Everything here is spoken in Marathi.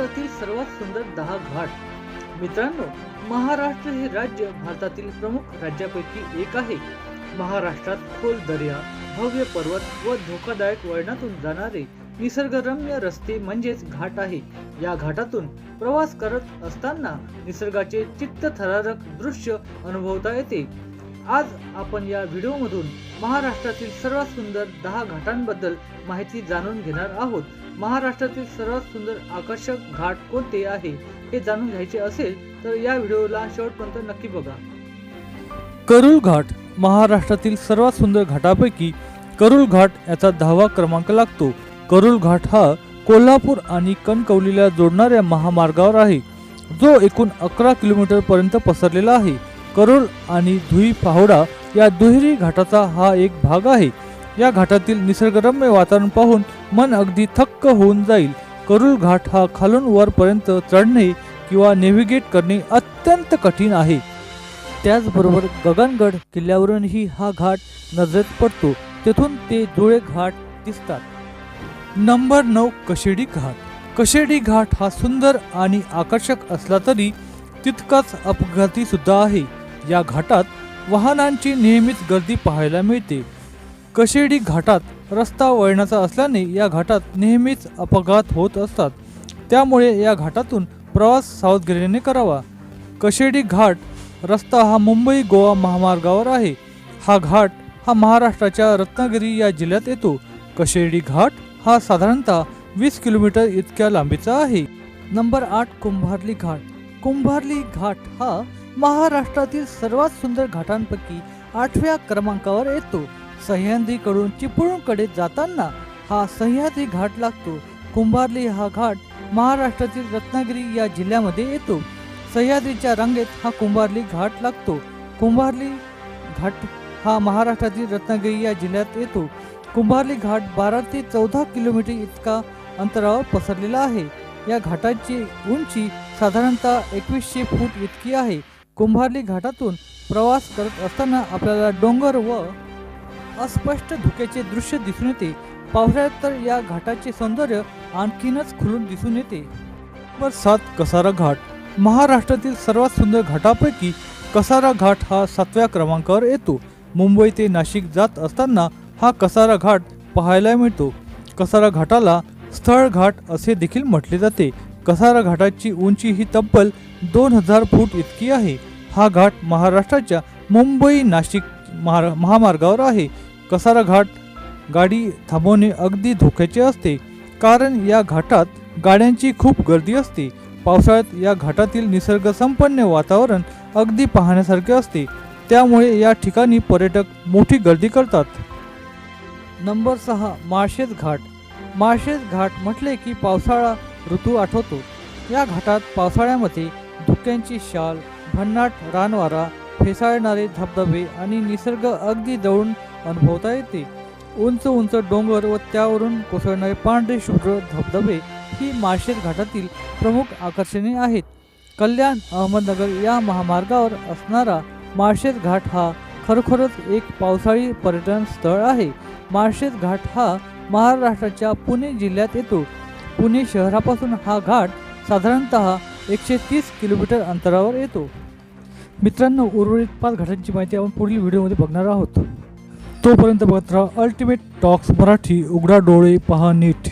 महाराष्ट्रातील सर्वात सुंदर दहा घाट. मित्रांनो महाराष्ट्र हे राज्य भारतातील प्रमुख राज्यापैकी एक आहे. महाराष्ट्रात खोल दर्या भव्य पर्वत व धोकादायक वळणातून जाणारे निसर्गरम्य रस्ते म्हणजेच घाट आहे. या घाटातून प्रवास करत असताना निसर्गाचे चित्त थरारक दृश्य अनुभवता येते. आज आपण या व्हिडिओमधून महाराष्ट्रातील सर्वात सुंदर दहा घाटांबद्दल माहिती जाणून घेणार आहोत. महाराष्ट्रातील सर्वात सुंदर आकर्षक घाट कोणते आहे हे जाणून घ्यायचे असेल तर या व्हिडिओला शेवटपर्यंत नक्की बघा. करुल घाट महाराष्ट्रातील सर्वात सुंदर घाटापैकी करुळ घाट याचा दहावा क्रमांक लागतो. करुळ घाट हा कोल्हापूर आणि कणकवलीला जोडणाऱ्या महामार्गावर आहे. जो एकूण अकरा किलोमीटर पर्यंत पसरलेला आहे. करुळ आणि धुई फावडा या दुहेरी घाटाचा हा एक भाग आहे. या घाटातील निसर्गरम्य वातावरण पाहून मन अगदी थक्क होऊन जाईल. करुल घाट हा खालून वरपर्यंत चढणे किंवा नेव्हिगेट करणे अत्यंत कठीण आहे. त्याचबरोबर गगनगड किल्ल्यावरूनही हा घाट नजरेत पडतो. तेथून ते जुळे घाट दिसतात. नंबर नऊ कशेडी घाट. कशेडी घाट हा सुंदर आणि आकर्षक असला तरी तितकाच अपघाती सुद्धा आहे. या घाटात वाहनांची नेहमीच गर्दी पाहायला मिळते. कशेडी घाटात रस्ता वळणाचा असल्याने या घाटात नेहमीच अपघात होत असतात. त्यामुळे या घाटातून प्रवास सावधगिरीने करावा. कशेडी घाट रस्ता हा मुंबई गोवा महामार्गावर आहे. हा घाट हा महाराष्ट्राच्या रत्नागिरी या जिल्ह्यात येतो. कशेडी घाट हा साधारणतः वीस किलोमीटर इतक्या लांबीचा आहे. नंबर आठ कुंभारली घाट. कुंभारली घाट हा महाराष्ट्रातील सर्वात सुंदर घाटांपैकी आठव्या क्रमांकावर येतो. सह्याद्रीकडून चिपळूणकडे जाताना हा सह्याद्री घाट लागतो. कुंभारली हा घाट महाराष्ट्रातील रत्नागिरी या जिल्ह्यामध्ये येतो. सह्याद्रीच्या रांगेत हा कुंभारली घाट लागतो. कुंभारली घाट हा महाराष्ट्रातील रत्नागिरी या जिल्ह्यात येतो. कुंभारली घाट बारा ते चौदा किलोमीटर इतका अंतरावर पसरलेला आहे. या घाटाची उंची साधारणतः एकवीसशे फूट इतकी आहे. कुंभारली घाटातून प्रवास करत असताना आपल्याला डोंगर व अस्पष्ट धुक्याचे दृश्य दिसून येते. पावसाळ्यात तर या घाटाचे सौंदर्य आणखीनच खुलून दिसून येते. नंबर सात कसारा घाट. महाराष्ट्रातील सर्वात सुंदर घाटापैकी कसारा घाट हा सातव्या क्रमांकावर येतो. मुंबई ते नाशिक जात असताना हा कसारा घाट पाहायला मिळतो. कसारा घाटाला स्थळ घाट असे देखील म्हटले जाते. कसारा घाटाची उंची ही तब्बल दोन हजार फूट इतकी आहे. हा घाट महाराष्ट्राच्या मुंबई नाशिक महा महामार्गावर आहे. कसारा घाट गाडी थांबवणे अगदी धोक्याचे असते कारण या घाटात गाड्यांची खूप गर्दी असते. पावसाळ्यात या घाटातील निसर्गसंपन्न वातावरण अगदी पाहण्यासारखे असते. त्यामुळे या ठिकाणी पर्यटक मोठी गर्दी करतात. नंबर सहा माळशेज घाट. माळशेज घाट म्हटले की पावसाळा ऋतू आठवतो. या घाटात पावसाळ्यामध्ये धुक्यांची शाल भन्नाट रानवारा फेसाळणारे धबधबे आणि निसर्ग अगदी जवळून अनुभवता येते. उंच उंच डोंगर व त्यावरून कोसळणारे पांढरे शुभ्र धबधबे ही माळशेज घाटातील प्रमुख आकर्षणे आहेत. कल्याण अहमदनगर या महामार्गावर असणारा माळशेज घाट हा खरोखरच एक पावसाळी पर्यटन स्थळ आहे. माळशेज घाट हा महाराष्ट्राच्या पुणे जिल्ह्यात येतो. पुणे शहरापासून हा घाट साधारणतः एकशे तीस किलोमीटर अंतरावर येतो. मित्रांनो उर्वरित पाच घाटांची माहिती आपण पुढील व्हिडिओमध्ये बघणार आहोत. तोपर्यंत बघत राहा अल्टिमेट टॉक्स मराठी उघडा डोळे पहा नीट.